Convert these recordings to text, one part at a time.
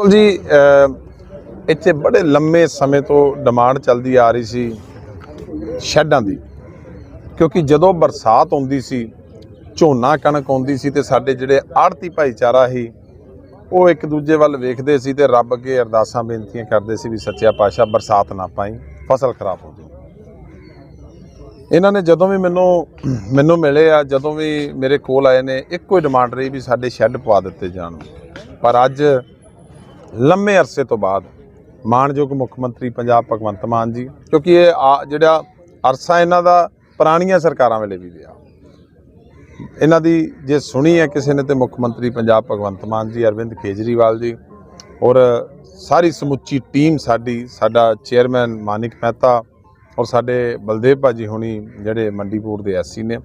ਬਿਲਕੁਲ ਜੀ ਇੱਥੇ ਬੜੇ ਲੰਮੇ ਸਮੇਂ ਤੋਂ ਡਿਮਾਂਡ ਚੱਲਦੀ ਆ ਰਹੀ ਸੀ ਸ਼ੈੱਡਾਂ ਦੀ। ਕਿਉਂਕਿ ਜਦੋਂ ਬਰਸਾਤ ਆਉਂਦੀ ਸੀ, ਝੋਨਾ ਕਣਕ ਆਉਂਦੀ ਸੀ ਤੇ ਸਾਡੇ ਜਿਹੜੇ ਆੜਤੀ ਭਾਈਚਾਰਾ ਸੀ, ਉਹ ਇੱਕ ਦੂਜੇ ਵੱਲ ਵੇਖਦੇ ਸੀ ਤੇ ਰੱਬ ਅੱਗੇ ਅਰਦਾਸਾਂ, ਬੇਨਤੀਆਂ ਕਰਦੇ ਸੀ ਵੀ ਸੱਚਿਆ ਪਾਤਸ਼ਾਹ ਬਰਸਾਤ ਨਾ ਪਾਈ, ਫਸਲ ਖਰਾਬ ਹੋ ਜਾਊ ਇਹਨਾਂ ਨੇ ਜਦੋਂ ਵੀ ਮੈਨੂੰ ਮੈਨੂੰ ਮਿਲੇ ਆ, ਜਦੋਂ ਵੀ ਮੇਰੇ ਕੋਲ ਆਏ ਨੇ, ਇੱਕੋ ਹੀ ਡਿਮਾਂਡ ਰਹੀ ਵੀ ਸਾਡੇ ਸ਼ੈੱਡ ਪਵਾ ਦਿੱਤੇ ਜਾਣ। ਪਰ ਅੱਜ ਲੰਮੇ ਅਰਸੇ ਤੋਂ ਬਾਅਦ ਮਾਨਯੋਗ ਮੁੱਖ ਮੰਤਰੀ ਪੰਜਾਬ ਭਗਵੰਤ ਮਾਨ ਜੀ, ਕਿਉਂਕਿ ਇਹ ਆ- ਜਿਹੜਾ ਅਰਸਾ ਇਹਨਾਂ ਦਾ ਪੁਰਾਣੀਆਂ ਸਰਕਾਰਾਂ ਵੇਲੇ ਵੀ ਰਿਹਾ। ਇਹਨਾਂ ਦੀ ਜੇ ਸੁਣੀ ਹੈ ਕਿਸੇ ਨੇ ਤੇ ਮੁੱਖ ਮੰਤਰੀ ਪੰਜਾਬ ਭਗਵੰਤ ਮਾਨ ਜੀ, ਅਰਵਿੰਦ ਕੇਜਰੀਵਾਲ ਜੀ ਔਰ ਸਾਰੀ ਸਮੁੱਚੀ ਟੀਮ ਸਾਡੀ, ਸਾਡਾ ਚੇਅਰਮੈਨ ਮਾਨਿਕ ਮਹਿਤਾ ਔਰ ਸਾਡੇ ਬਲਦੇਵ ਭਾਜੀ ਹੁਣੀ ਜਿਹੜੇ ਮੰਡੀਪੁਰ ਬੋਰਡ ਦੇ ਐਸਸੀ ਨੇ।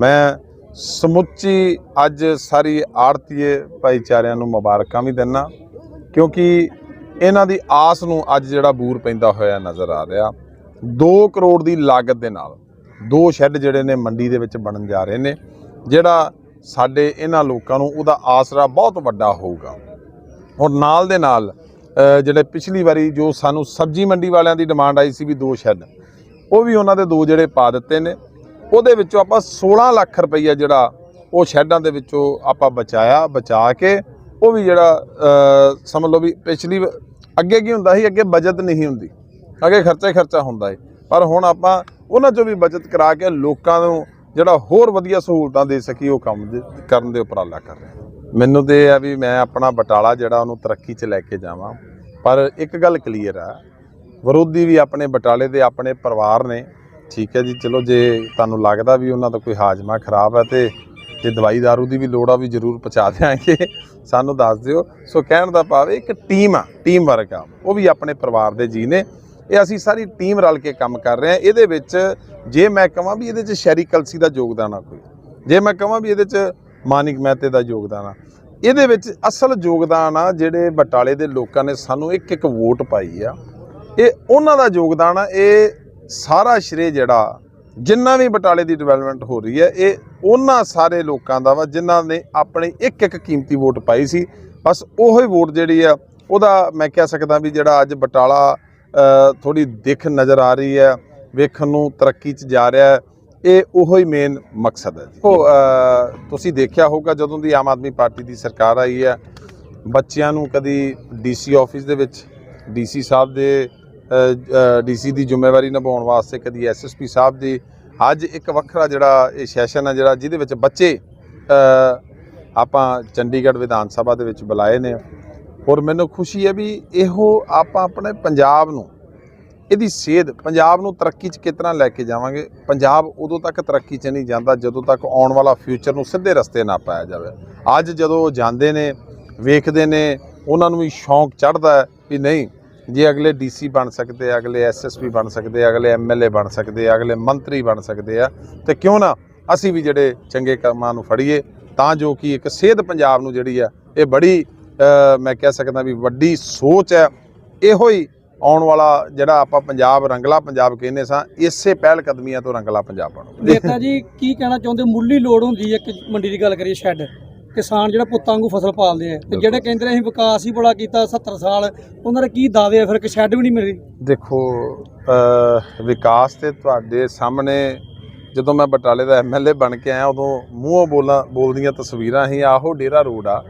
ਮੈਂ ਸਮੁੱਚੀ ਅੱਜ ਸਾਰੀ ਆੜਤੀਏ ਭਾਈਚਾਰਿਆਂ ਨੂੰ ਮੁਬਾਰਕਾਂ ਵੀ ਦਿੰਨਾ ਕਿਉਂਕਿ ਇਹਨਾਂ ਦੀ ਆਸ ਨੂੰ ਅੱਜ ਜਿਹੜਾ ਬੂਰ ਪੈਂਦਾ ਹੋਇਆ ਨਜ਼ਰ ਆ ਰਿਹਾ। 2 ਕਰੋੜ ਦੀ ਲਾਗਤ ਦੇ ਨਾਲ ਦੋ ਸ਼ੈੱਡ ਜਿਹੜੇ ਨੇ ਮੰਡੀ ਦੇ ਵਿੱਚ ਬਣਨ ਜਾ ਰਹੇ ਨੇ, ਜਿਹੜਾ ਸਾਡੇ ਇਹਨਾਂ ਲੋਕਾਂ ਨੂੰ ਉਹਦਾ ਆਸਰਾ ਬਹੁਤ ਵੱਡਾ ਹੋਊਗਾ। ਔਰ ਨਾਲ ਦੇ ਨਾਲ ਜਿਹੜੇ ਪਿਛਲੀ ਵਾਰੀ ਜੋ ਸਾਨੂੰ ਸਬਜ਼ੀ ਮੰਡੀ ਵਾਲਿਆਂ ਦੀ ਡਿਮਾਂਡ ਆਈ ਸੀ ਵੀ ਦੋ ਸ਼ੈੱਡ, ਉਹ ਵੀ ਉਹਨਾਂ ਦੇ ਦੋ ਜਿਹੜੇ ਪਾ ਦਿੱਤੇ ਨੇ। ਉਹਦੇ ਵਿੱਚੋਂ ਆਪਾਂ 16 ਲੱਖ ਰੁਪਈਆ ਜਿਹੜਾ ਉਹ ਸ਼ੈੱਡਾਂ ਦੇ ਵਿੱਚੋਂ ਆਪਾਂ ਬਚਾਇਆ, ਬਚਾ ਕੇ ਉਹ ਵੀ ਜਿਹੜਾ ਸਮਝ ਲਓ ਵੀ ਪਿਛਲੀ ਅੱਗੇ ਕੀ ਹੁੰਦਾ ਸੀ, ਅੱਗੇ ਬਜਟ ਨਹੀਂ ਹੁੰਦੀ। ਅੱਗੇ ਖਰਚਾ ਹੀ ਖਰਚਾ ਹੁੰਦਾ ਹੈ ਪਰ ਹੁਣ ਆਪਾਂ ਉਹਨਾਂ ਚੋਂ ਵੀ ਬਚਤ ਕਰਾ ਕੇ ਲੋਕਾਂ ਨੂੰ ਜਿਹੜਾ ਹੋਰ ਵਧੀਆ ਸਹੂਲਤਾਂ ਦੇ ਸਕੀ ਉਹ ਕੰਮ ਕਰਨ ਦੇ ਉਪਰਾਲਾ ਕਰ ਰਹੇ ਮੈਨੂੰ ਤੇ ਇਹ ਆ ਵੀ ਮੈਂ ਆਪਣਾ ਬਟਾਲਾ ਜਿਹੜਾ ਉਹਨੂੰ ਤਰੱਕੀ 'ਚ ਲੈ ਕੇ ਜਾਵਾਂ। ਪਰ ਇੱਕ ਗੱਲ ਕਲੀਅਰ ਆ, ਵਿਰੋਧੀ ਵੀ ਆਪਣੇ ਬਟਾਲੇ ਦੇ ਆਪਣੇ ਪਰਿਵਾਰ ਨੇ। ਠੀਕ ਹੈ ਜੀ, ਚਲੋ ਜੇ ਤੁਹਾਨੂੰ ਲੱਗਦਾ ਵੀ ਉਹਨਾਂ ਦਾ ਕੋਈ ਹਾਜ਼ਮਾ ਖਰਾਬ ਹੈ ਤੇ ਜੇ ਦਵਾਈ ਦਾਰੂ ਦੀ ਵੀ ਲੋੜ ਆ ਵੀ ਜ਼ਰੂਰ ਪਹੁੰਚਾ ਦਿਆਂਗੇ। ਸਾਨੂੰ ਦੱਸ ਦਿਓ। ਸੋ ਕਹਿਣ ਦਾ ਭਾਵ ਇੱਕ ਟੀਮ ਆ ਟੀਮ ਵਰਕ ਆ। ਉਹ ਵੀ ਆਪਣੇ ਪਰਿਵਾਰ ਦੇ ਜੀ ਨੇ। ਇਹ ਅਸੀਂ ਸਾਰੀ ਟੀਮ ਰਲ ਕੇ ਕੰਮ ਕਰ ਰਹੇ ਹਾਂ। ਇਹਦੇ ਵਿੱਚ ਜੇ ਮੈਂ ਕਹਾਂ ਵੀ ਇਹਦੇ 'ਚ ਸ਼ਹਿਰੀ ਕਲਸੀ ਦਾ ਯੋਗਦਾਨ ਆ ਕੋਈ। ਜੇ ਮੈਂ ਕਹਾਂ ਵੀ ਇਹਦੇ 'ਚ ਮਾਨਿਕ ਮਹਿਤੇ ਦਾ ਯੋਗਦਾਨ ਆ। ਇਹਦੇ ਵਿੱਚ ਅਸਲ ਯੋਗਦਾਨ ਆ ਜਿਹੜੇ ਬਟਾਲੇ ਦੇ ਲੋਕਾਂ ਨੇ ਸਾਨੂੰ ਇੱਕ ਇੱਕ ਵੋਟ ਪਾਈ ਆ। ਇਹ ਉਹਨਾਂ ਦਾ ਯੋਗਦਾਨ ਆ। ਇਹ ਸਾਰਾ ਸ਼੍ਰੇ ਜਿਹੜਾ, ਜਿੰਨਾ ਵੀ ਬਟਾਲੇ ਦੀ ਡਿਵੈਲਪਮੈਂਟ ਹੋ ਰਹੀ ਹੈ, ਇਹ ਉਹਨਾਂ ਸਾਰੇ ਲੋਕਾਂ ਦਾ ਵਾ ਜਿਨ੍ਹਾਂ ਨੇ ਆਪਣੀ ਇੱਕ ਇੱਕ ਕੀਮਤੀ ਵੋਟ ਪਾਈ ਸੀ। ਬਸ ਉਹੋ ਹੀ ਵੋਟ ਜਿਹੜੀ ਆ ਉਹਦਾ ਮੈਂ ਕਹਿ ਸਕਦਾ ਵੀ ਜਿਹੜਾ ਅੱਜ ਬਟਾਲਾ ਥੋੜੀ ਦਿੱਖ ਨਜ਼ਰ ਆ ਰਹੀ ਹੈ ਵੇਖਣ ਨੂੰ ਤਰੱਕੀ 'ਚ ਜਾ ਰਿਹਾ ਹੈ ਇਹ ਉਹੋ ਹੀ ਮੇਨ ਮਕਸਦ ਹੈ ਉਹ ਤੁਸੀਂ ਦੇਖਿਆ ਹੋਊਗਾ ਜਦੋਂ ਦੀ ਆਮ ਆਦਮੀ ਪਾਰਟੀ ਦੀ ਸਰਕਾਰ ਆਈ ਹੈ ਬੱਚਿਆਂ ਨੂੰ ਕਦੀ ਡੀਸੀ ਆਫਿਸ ਦੇ ਵਿੱਚ ਡੀਸੀ ਸਾਹਿਬ ਦੇ ਡੀਸੀ ਦੀ ਜ਼ਿੰਮੇਵਾਰੀ ਨਿਭਾਉਣ ਵਾਸਤੇ ਕਦੀ ਐਸਐਸਪੀ ਸਾਹਿਬ ਦੀ ਅੱਜ ਇੱਕ ਵੱਖਰਾ ਜਿਹੜਾ ਇਹ ਸੈਸ਼ਨ ਹੈ ਜਿਹੜਾ ਜਿਹਦੇ ਵਿੱਚ ਬੱਚੇ ਆਪਾਂ ਚੰਡੀਗੜ੍ਹ ਵਿਧਾਨ ਸਭਾ ਦੇ ਵਿੱਚ ਬੁਲਾਏ ਨੇ। ਔਰ ਮੈਨੂੰ ਖੁਸ਼ੀ ਹੈ ਵੀ ਇਹੋ ਆਪਾਂ ਆਪਣੇ ਪੰਜਾਬ ਨੂੰ, ਇਹਦੀ ਸੇਧ ਪੰਜਾਬ ਨੂੰ ਤਰੱਕੀ 'ਚ ਕਿਤਨਾ ਲੈ ਕੇ ਜਾਵਾਂਗੇ? ਪੰਜਾਬ ਉਦੋਂ ਤੱਕ ਤਰੱਕੀ 'ਚ ਨਹੀਂ ਜਾਂਦਾ ਜਦੋਂ ਤੱਕ ਆਉਣ ਵਾਲਾ ਫਿਊਚਰ ਨੂੰ ਸਿੱਧੇ ਰਸਤੇ ਨਾ ਪਾਇਆ ਜਾਵੇ। ਅੱਜ ਜਦੋਂ ਉਹ ਜਾਂਦੇ ਨੇ, ਵੇਖਦੇ ਨੇ, ਉਹਨਾਂ ਨੂੰ ਵੀ ਸ਼ੌਂਕ ਚੜ੍ਹਦਾ ਵੀ ਨਹੀਂ ਜੇ ਅਗਲੇ ਡੀਸੀ ਬਣ ਸਕਦੇ ਆ, ਅਗਲੇ ਐਸਐਸਪੀ ਬਣ ਸਕਦੇ ਆ, ਅਗਲੇ ਐਮਐਲਏ ਬਣ ਸਕਦੇ ਅਗਲੇ ਮੰਤਰੀ ਬਣ ਸਕਦੇ ਆ, ਤੇ ਕਿਉਂ ਨਾ ਅਸੀਂ ਵੀ ਜਿਹੜੇ ਚੰਗੇ ਕੰਮਾਂ ਨੂੰ ਫੜੀਏ, ਤਾਂ ਜੋ ਕਿ ਇੱਕ ਸਿਹਤ ਪੰਜਾਬ ਨੂੰ ਜਿਹੜੀ ਆ, ਇਹ ਬੜੀ ਮੈਂ ਕਹਿ ਸਕਦਾ ਵੀ ਵੱਡੀ ਸੋਚ ਹੈ। ਇਹੋ ਹੀ ਆਉਣ ਵਾਲਾ ਜਿਹੜਾ ਆਪਾਂ ਪੰਜਾਬ, ਰੰਗਲਾ ਪੰਜਾਬ ਕਹਿੰਦੇ ਸਾਂ, ਇਸੇ ਪਹਿਲ ਕਦਮੀਆਂ ਤੋਂ ਰੰਗਲਾ ਪੰਜਾਬ ਬਣੂ। ਨੇਤਾ ਜੀ, ਕੀ ਕਹਿਣਾ ਚਾਹੁੰਦੇ? ਮੁੱਢਲੀ ਲੋੜ ਹੁੰਦੀ ਹੈ ਇੱਕ ਮੰਡੀ ਦੀ ਗੱਲ ਕਰੀਏ, ਸ਼ੈੱਡ। ਕਿਸਾਨ ਜਿਹੜਾ ਪੁੱਤਾਂ ਵਾਂਗੂ ਫਸਲ ਪਾਲਦੇ ਆ। ਤੇ ਜਿਹੜੇ ਕਹਿੰਦੇ ਨੇ ਅਸੀਂ ਵਿਕਾਸ ਹੀ ਬੜਾ ਕੀਤਾ 70 ਸਾਲ ਉਹਨਾਂ ਦੇ ਕੀ ਦਾਅਵੇ ਆ ਫਿਰ ਕਿ ਸ਼ੈੱਡ ਵੀ ਨਹੀਂ ਮਿਲ? ਰਹੀ ਦੇਖੋ ਵਿਕਾਸ ਤੇ ਤੁਹਾਡੇ ਸਾਹਮਣੇ ਜਦੋਂ ਮੈਂ ਬਟਾਲੇ ਦਾ ਐਮਐਲਏ ਬਣ ਕੇ ਆਇਆ ਉਦੋਂ ਮੂੰਹੋਂ ਬੋਲਾਂ ਬੋਲਦੀਆਂ ਤਸਵੀਰਾਂ ਹੀ ਆਹੋ ਡੇਰਾ ਰੋਡ ਆ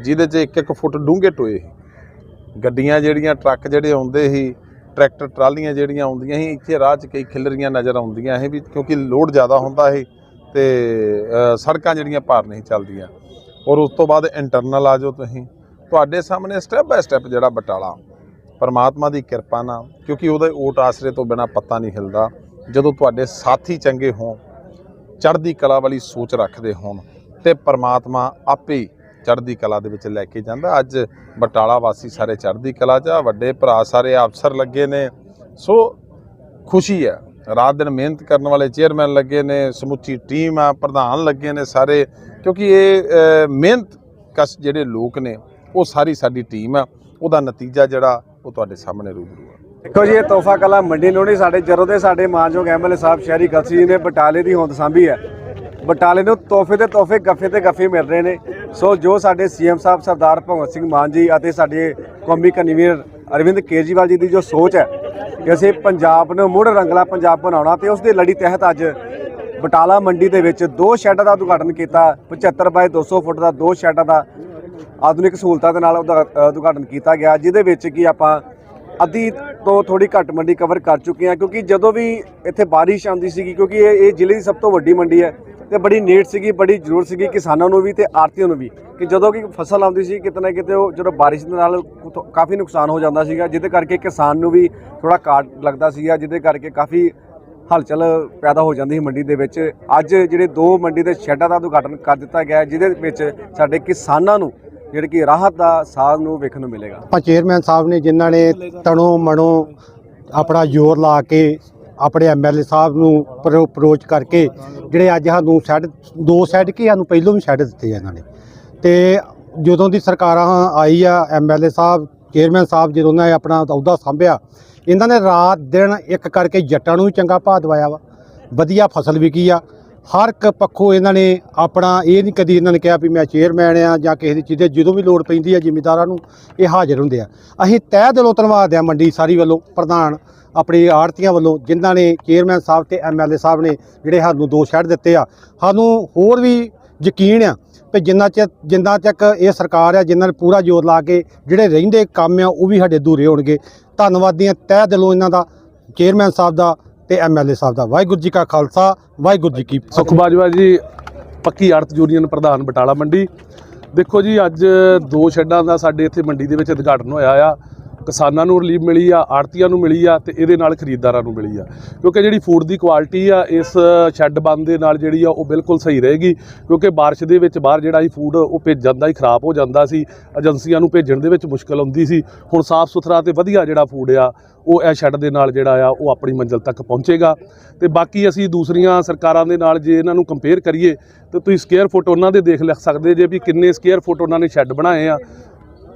ਜਿਹਦੇ 'ਚ ਇੱਕ ਇੱਕ ਫੁੱਟ ਡੂੰਘੇ ਟੋਏ ਸੀ। ਗੱਡੀਆਂ ਜਿਹੜੀਆਂ ਟਰੱਕ ਜਿਹੜੇ ਆਉਂਦੇ ਸੀ ਟਰੈਕਟਰ ਟਰਾਲੀਆਂ ਜਿਹੜੀਆਂ ਆਉਂਦੀਆਂ ਸੀ ਇੱਥੇ ਰਾਹ 'ਚ ਕਈ ਖਿਲਰੀਆਂ ਨਜ਼ਰ ਆਉਂਦੀਆਂ ਸੀ ਵੀ ਕਿਉਂਕਿ ਲੋਡ ਜ਼ਿਆਦਾ ਹੁੰਦਾ ਸੀ ਤੇ ਸੜਕਾਂ ਜਿਹੜੀਆਂ ਭਾਰ ਨਹੀਂ ਚੱਲਦੀਆਂ। ਔਰ ਉਸ ਤੋਂ ਬਾਅਦ ਇੰਟਰਨਲ ਆ ਜਾਓ ਤੁਸੀਂ। ਤੁਹਾਡੇ ਸਾਹਮਣੇ ਸਟੈਪ ਬਾਏ ਸਟੈਪ ਜਿਹੜਾ ਬਟਾਲਾ, ਪਰਮਾਤਮਾ ਦੀ ਕਿਰਪਾ ਨਾਲ, ਕਿਉਂਕਿ ਉਹਦੇ ਓਟ ਆਸਰੇ ਤੋਂ ਬਿਨਾ ਪੱਤਾ ਨਹੀਂ ਹਿਲਦਾ। ਜਦੋਂ ਤੁਹਾਡੇ ਸਾਥੀ ਚੰਗੇ ਹੋਣ, ਚੜ੍ਹਦੀ ਕਲਾ ਵਾਲੀ ਸੋਚ ਰੱਖਦੇ ਹੋਣ, ਤੇ ਪਰਮਾਤਮਾ ਆਪੇ ਚੜ੍ਹਦੀ ਕਲਾ ਦੇ ਵਿੱਚ ਲੈ ਕੇ ਜਾਂਦਾ। ਅੱਜ ਬਟਾਲਾ ਵਾਸੀ ਸਾਰੇ ਚੜ੍ਹਦੀ ਕਲਾ 'ਚ ਆ, ਵੱਡੇ ਭਰਾ ਸਾਰੇ ਅਫਸਰ ਲੱਗੇ ਨੇ। ਸੋ ਖੁਸ਼ੀ ਹੈ। ਰਾਤ ਦਿਨ ਮਿਹਨਤ ਕਰਨ ਵਾਲੇ ਚੇਅਰਮੈਨ ਲੱਗੇ ਨੇ, ਸਮੁੱਚੀ ਟੀਮ ਆ, ਪ੍ਰਧਾਨ ਲੱਗੇ ਨੇ ਸਾਰੇ, ਕਿਉਂਕਿ ਇਹ ਮਿਹਨਤ ਕਸ਼ ਜਿਹੜੇ ਲੋਕ ਨੇ, ਉਹ ਸਾਰੀ ਸਾਡੀ ਟੀਮ ਆ। ਉਹਦਾ ਨਤੀਜਾ ਜਿਹੜਾ, ਉਹ ਤੁਹਾਡੇ ਸਾਹਮਣੇ ਰੂਬਰੂ ਆ। ਦੇਖੋ ਜੀ, ਇਹ ਤੋਹਫਾ ਕਲਾ ਮੰਡੀ ਲੋਣੀ ਸਾਡੇ, ਜਦੋਂ ਦੇ ਸਾਡੇ ਮਾਨਯੋਗ ਐਮਐਲਏ ਸਾਹਿਬ ਸ਼ਹਿਰੀ ਕਲਸੀ ਜੀ ਨੇ ਬਟਾਲੇ ਦੀ ਹੋਂਦ ਸਾਂਭੀ ਹੈ। ਬਟਾਲੇ ਨੂੰ ਤੋਹਫੇ ਤੇ ਤੋਹਫੇ, ਗੱਫੇ ਤੇ ਗੱਫੇ ਮਿਲ ਰਹੇ ਨੇ। ਸੋ ਜੋ ਸਾਡੇ ਸੀਐਮ ਸਾਹਿਬ ਸਰਦਾਰ ਭਗਵੰਤ ਸਿੰਘ ਮਾਨ ਜੀ ਅਤੇ ਸਾਡੇ ਕੌਮੀ ਕਨਵੀਨਰ ਅਰਵਿੰਦ ਕੇਜਰੀਵਾਲ ਜੀ ਦੀ ਜੋ ਸੋਚ ਹੈ ਕਿ ਅਸੀਂ ਪੰਜਾਬ ਨੂੰ ਮੁੜ ਰੰਗਲਾ ਪੰਜਾਬ ਬਣਾਉਣਾ ਤੇ ਉਸ ਦੀ ਲੜੀ ਤਹਿਤ ਅੱਜ ਬਟਾਲਾ ਮੰਡੀ ਦੇ ਵਿੱਚ ਦੋ ਸ਼ੈੱਡਾਂ ਦਾ ਉਦਘਾਟਨ ਕੀਤਾ 75 ਬਾਏ 200 ਫੁੱਟ ਦਾ ਦੋ ਸ਼ੈੱਡਾਂ ਦਾ ਆਧੁਨਿਕ ਸਹੂਲਤਾਂ ਦੇ ਨਾਲ ਉਦਘਾ- ਉਦਘਾਟਨ ਕੀਤਾ ਗਿਆ, ਜਿਹਦੇ ਵਿੱਚ ਕੀ ਆਪਾਂ ਅੱਧੀ ਤੋਂ ਥੋੜੀ ਘੱਟ ਮੰਡੀ ਕਵਰ ਕਰ ਚੁੱਕੇ ਹਾਂ, ਕਿਉਂਕਿ ਜਦੋਂ ਵੀ ਇੱਥੇ ਬਾਰਿਸ਼ ਆਉਂਦੀ ਸੀਗੀ, ਕਿਉਂਕਿ ਇਹ ਇਹ ਜ਼ਿਲ੍ਹੇ ਦੀ ਸਭ ਤੋਂ ਵੱਡੀ ਮੰਡੀ ਹੈ ਤੇ ਬੜੀ ਨੀਡ ਸੀਗੀ, ਬੜੀ ਜ਼ਰੂਰਤ ਸੀਗੀ ਕਿਸਾਨਾਂ ਨੂੰ ਵੀ ਤੇ ਆੜਤੀਆਂ ਨੂੰ ਵੀ ਕਿ ਜਦੋਂ ਕਿ ਫਸਲ ਆਉਂਦੀ ਸੀ, ਕਿਤੇ ਨਾ ਕਿਤੇ ਉਹ ਜਦੋਂ ਬਾਰਿਸ਼ ਦੇ ਨਾਲ ਕਾਫੀ ਨੁਕਸਾਨ ਹੋ ਜਾਂਦਾ ਸੀਗਾ, ਜਿਹਦੇ ਕਰਕੇ ਕਿਸਾਨ ਨੂੰ ਵੀ ਥੋੜਾ ਕਾਟ ਲੱਗਦਾ ਸੀਗਾ, ਜਿਹਦੇ ਕਰਕੇ ਕਾਫੀ ਹਲਚਲ ਪੈਦਾ ਹੋ ਜਾਂਦੀ ਸੀ ਮੰਡੀ ਦੇ ਵਿੱਚ। ਅੱਜ ਜਿਹੜੇ ਦੋ ਮੰਡੀ ਦੇ ਸ਼ੈੱਡਾਂ ਦਾ ਉਦਘਾਟਨ ਕਰ ਦਿੱਤਾ ਗਿਆ, ਜਿਹਦੇ ਵਿੱਚ ਸਾਡੇ ਕਿਸਾਨਾਂ ਨੂੰ ਜਿਹੜੇ ਕਿ ਰਾਹਤ ਦਾ ਸਾਹ ਨੂੰ ਵੇਖਣ ਨੂੰ ਮਿਲੇਗਾ। ਆਪਾਂ ਚੇਅਰਮੈਨ ਸਾਹਿਬ ਨੇ ਜਿਨ੍ਹਾਂ ਨੇ ਤਣੋ, ਮਣੋ ਆਪਣਾ ਜ਼ੋਰ ਲਾ ਕੇ ਆਪਣੇ ਐਮਐਲਏ ਸਾਹਿਬ ਨੂੰ ਅਪਰੋਚ ਕਰਕੇ ਜਿਹੜੇ ਅੱਜ ਸਾਨੂੰ ਸੈੱਟ ਦੋ ਸ਼ੈੱਡ ਕੀ ਸਾਨੂੰ ਪਹਿਲੋਂ ਵੀ ਸ਼ੈੱਡ ਦਿੱਤੇ ਆ ਇਹਨਾਂ ਨੇ। ਤੇ ਜਦੋਂ ਦੀ ਸਰਕਾਰਾਂ ਆਈ ਆ ਐਮਐਲਏ ਸਾਹਿਬ, ਚੇਅਰਮੈਨ ਸਾਹਿਬ ਜਦੋਂ ਉਹਨਾਂ ਨੇ ਆਪਣਾ ਅਹੁਦਾ ਸੰਭਿਆ, ਇਹਨਾਂ ਨੇ ਰਾਤ ਦਿਨ ਇੱਕ ਕਰਕੇ ਜੱਟਾਂ ਨੂੰ ਵੀ ਚੰਗਾ ਭਾਅ ਦਵਾਇਆ ਵਾ। ਵਧੀਆ ਫਸਲ ਵਿਕੀ ਆ। ਹਰ ਇੱਕ ਪੱਖੋਂ ਇਹਨਾਂ ਨੇ ਆਪਣਾ ਇਹ ਨਹੀਂ ਕਦੀ ਇਹਨਾਂ ਨੇ ਕਿਹਾ ਵੀ ਮੈਂ ਚੇਅਰਮੈਨ ਆ ਜਾਂ ਕਿਸੇ ਦੀ ਚੀਜ਼ ਦੇ, ਜਦੋਂ ਵੀ ਲੋੜ ਪੈਂਦੀ ਆ ਜ਼ਿਮੀਦਾਰਾਂ ਨੂੰ ਇਹ ਹਾਜ਼ਰ ਹੁੰਦੇ ਆ। ਅਸੀਂ ਤਹਿ ਦਿਲੋਂ ਧੰਨਵਾਦ ਆ ਮੰਡੀ ਸਾਰੀ ਵੱਲੋਂ, ਪ੍ਰਧਾਨ ਆਪਣੀ ਆੜਤੀਆਂ ਵੱਲੋਂ, ਜਿਨ੍ਹਾਂ ਨੇ ਚੇਅਰਮੈਨ ਸਾਹਿਬ ਤੇ ਐਮਐਲਏ ਸਾਹਿਬ ਨੇ ਜਿਹੜੇ ਸਾਨੂੰ ਦੋ ਸ਼ਹਿਰ ਦਿੱਤੇ ਆ। ਸਾਨੂੰ ਹੋਰ ਵੀ ਯਕੀਨ ਆ ਕਿ ਜਿੰਨਾ ਚਿਰ, ਜਿੰਨਾ ਤੱਕ ਇਹ ਸਰਕਾਰ ਆ, ਜਿਨ੍ਹਾਂ ਨੇ ਪੂਰਾ ਜ਼ੋਰ ਲਾ ਕੇ ਜਿਹੜੇ ਰਹਿੰਦੇ ਕੰਮ ਆ, ਉਹ ਵੀ ਸਾਡੇ ਅਧੂਰੇ ਹੋਣਗੇ। ਧੰਨਵਾਦੀ ਆ ਤਹਿ ਦਿਲੋਂ ਇਹਨਾਂ ਦਾ ਚੇਅਰਮੈਨ ਸਾਹਿਬ ਦਾ ਤੇ ਐਮਐਲਏ ਸਾਹਿਬ ਦਾ। ਵਾਹਿਗੁਰੂ ਜੀ ਕਾ ਖਾਲਸਾ, ਵਾਹਿਗੁਰੂ ਜੀ ਕੀ ਫਤਿਹ। ਸੁਖ ਬਾਜਵਾ ਜੀ, ਪੱਕੀ ਅਰਥ ਯੂਨੀਅਨ ਪ੍ਰਧਾਨ ਬਟਾਲਾ ਮੰਡੀ। ਦੇਖੋ ਜੀ, ਅੱਜ ਦੋ ਸ਼ੈੱਡਾਂ ਦਾ ਸਾਡੇ ਇੱਥੇ ਮੰਡੀ ਦੇ ਵਿੱਚ ਉਦਘਾਟਨ ਹੋਇਆ ਆ। ਕਿਸਾਨਾਂ ਨੂੰ ਰਿਲੀਫ ਮਿਲੀ ਆ ਆੜਤੀਆਂ ਨੂੰ ਮਿਲੀ ਆ ਤੇ ਇਹਦੇ ਨਾਲ ਖਰੀਦਦਾਰਾਂ ਨੂੰ ਮਿਲੀ ਆ। ਕਿਉਂਕਿ ਜਿਹੜੀ ਫੂਡ ਦੀ ਕੁਆਲਿਟੀ ਆ, ਇਸ ਸ਼ੈੱਡ ਬੰਦ ਦੇ ਨਾਲ ਜਿਹੜੀ ਆ, ਉਹ ਬਿਲਕੁਲ ਸਹੀ ਰਹੇਗੀ। ਕਿਉਂਕਿ ਬਾਰਿਸ਼ ਦੇ ਵਿੱਚ ਬਾਹਰ ਜਿਹੜਾ ਹੀ ਫੂਡ ਉਹ ਭੇਜ ਜਾਂਦਾ ਹੀ, ਖਰਾਬ ਹੋ ਜਾਂਦਾ ਸੀ। ਏਜੰਸੀਆਂ ਨੂੰ ਭੇਜਣ ਦੇ ਵਿੱਚ ਮੁਸ਼ਕਲ ਆਉਂਦੀ ਸੀ। ਹੁਣ ਸਾਫ਼ ਸੁਥਰਾ ਤੇ ਵਧੀਆ ਜਿਹੜਾ ਫੂਡ ਆ, ਉਹ ਇਹ ਸ਼ੈੱਡ ਦੇ ਨਾਲ ਜਿਹੜਾ ਆ, ਉਹ ਆਪਣੀ ਮੰਜ਼ਿਲ ਤੱਕ ਪਹੁੰਚੇਗਾ। ਤੇ ਬਾਕੀ ਅਸੀਂ ਦੂਸਰੀਆਂ ਸਰਕਾਰਾਂ ਦੇ ਨਾਲ ਜੇ ਇਹਨਾਂ ਨੂੰ ਕੰਪੇਅਰ ਕਰੀਏ, ਤਾਂ ਤੁਸੀਂ ਸਕੇਅਰ ਫੁੱਟ ਉਹਨਾਂ ਦੇ ਦੇਖ ਲੈ, ਸਕਦੇ ਜੇ ਵੀ ਕਿੰਨੇ ਸਕੇਅਰ ਫੁੱਟ ਉਹਨਾਂ ਨੇ ਸ਼ੈੱਡ ਬਣਾਏ ਆ।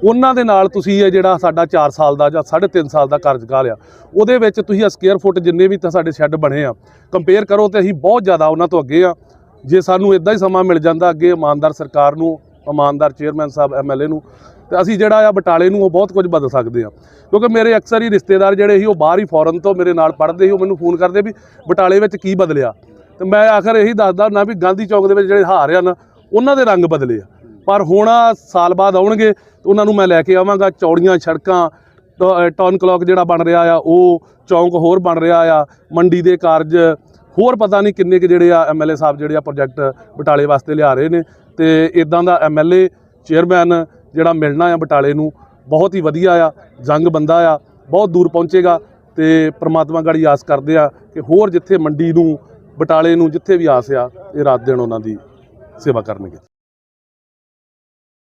ਉਹਨਾਂ ਦੇ ਨਾਲ ਤੁਸੀਂ ਇਹ ਜਿਹੜਾ ਸਾਡਾ 4 ਸਾਲ ਦਾ ਜਾਂ 3.5 ਸਾਲ ਦਾ ਕਾਰਜਕਾਲ ਆ, ਉਹਦੇ ਵਿੱਚ ਤੁਸੀਂ ਸਕੁਅਰ ਫੁੱਟ ਜਿੰਨੇ ਵੀ ਤਾਂ ਸਾਡੇ ਸ਼ੈੱਡ ਬਣੇ ਆ ਕੰਪੇਅਰ ਕਰੋ ਤੇ ਅਸੀਂ ਬਹੁਤ ਜ਼ਿਆਦਾ ਉਹਨਾਂ ਤੋਂ ਅੱਗੇ ਆ। ਜੇ ਸਾਨੂੰ ਇਦਾਂ ਹੀ ਸਮਾਂ ਮਿਲ ਜਾਂਦਾ ਅੱਗੇ ਇਮਾਨਦਾਰ ਸਰਕਾਰ ਨੂੰ, ਇਮਾਨਦਾਰ ਚੇਅਰਮੈਨ ਸਾਹਿਬ ਐਮਐਲਏ ਨੂੰ, ਤੇ ਅਸੀਂ ਜਿਹੜਾ ਆ ਬਟਾਲੇ ਨੂੰ ਉਹ ਬਹੁਤ ਕੁਝ ਬਦਲ ਸਕਦੇ ਆ। ਕਿਉਂਕਿ ਮੇਰੇ ਅਕਸਰ ਹੀ ਰਿਸ਼ਤੇਦਾਰ ਜਿਹੜੇ ਸੀ ਉਹ ਬਾਹਰ ਹੀ ਫੋਰਨ ਤੋਂ ਮੇਰੇ ਨਾਲ ਪੜ੍ਹਦੇ ਸੀ, ਉਹ ਮੈਨੂੰ ਫੋਨ ਕਰਦੇ ਵੀ ਬਟਾਲੇ ਵਿੱਚ ਕੀ ਬਦਲਿਆ? ਤੇ ਮੈਂ ਆਖਰ ਇਹੀ ਦੱਸਦਾ ਨਾ ਵੀ ਗਾਂਧੀ ਚੌਕ ਦੇ ਵਿੱਚ ਜਿਹੜੇ ਹਾਰ ਆ ਨਾ, ਉਹਨਾਂ ਦੇ ਰੰਗ ਬਦਲੇ ਆ। ਪਰ ਹੁਣ ਸਾਲ ਬਾਅਦ ਆਉਣਗੇ, ਤੇ ਉਹਨਾਂ ਨੂੰ ਮੈਂ ਲੈ ਕੇ ਆਵਾਂਗਾ ਚੌੜੀਆਂ ਸੜਕਾਂ, ਟ- ਟਾਊਨ ਕਲੌਕ ਜਿਹੜਾ ਬਣ ਰਿਹਾ ਆ, ਉਹ ਚੌਂਕ ਹੋਰ ਬਣ ਰਿਹਾ ਆ, ਮੰਡੀ ਦੇ ਕਾਰਜ, ਹੋਰ ਪਤਾ ਨਹੀਂ ਕਿੰਨੇ ਕੁ ਜਿਹੜੇ ਆ ਐਮਐਲਏ ਸਾਹਿਬ ਜਿਹੜੇ ਆ ਪ੍ਰੋਜੈਕਟ ਬਟਾਲੇ ਵਾਸਤੇ ਲਿਆ ਰਹੇ ਨੇ, ਤੇ ਇਦਾਂ ਦਾ ਐਮਐਲਏ ਚੇਅਰਮੈਨ ਜਿਹੜਾ ਮਿਲਣਾ ਆ ਬਟਾਲੇ ਨੂੰ, ਬਹੁਤ ਹੀ ਵਧੀਆ ਆ, ਜੰਗ ਬੰਦਾ ਆ, ਬਹੁਤ ਦੂਰ ਪਹੁੰਚੇਗਾ, ਤੇ ਪ੍ਰਮਾਤਮਾ ਗਾੜੀ ਆਸ ਕਰਦੇ ਆ ਕਿ ਹੋਰ ਜਿੱਥੇ ਮੰਡੀ ਨੂੰ, ਬਟਾਲੇ ਨੂੰ ਜਿੱਥੇ ਵੀ ਆਸ ਆ, ਇਹ ਰਾਤ ਦਿਨ ਉਹਨਾਂ ਦੀ ਸੇਵਾ ਕਰਨਗੇ।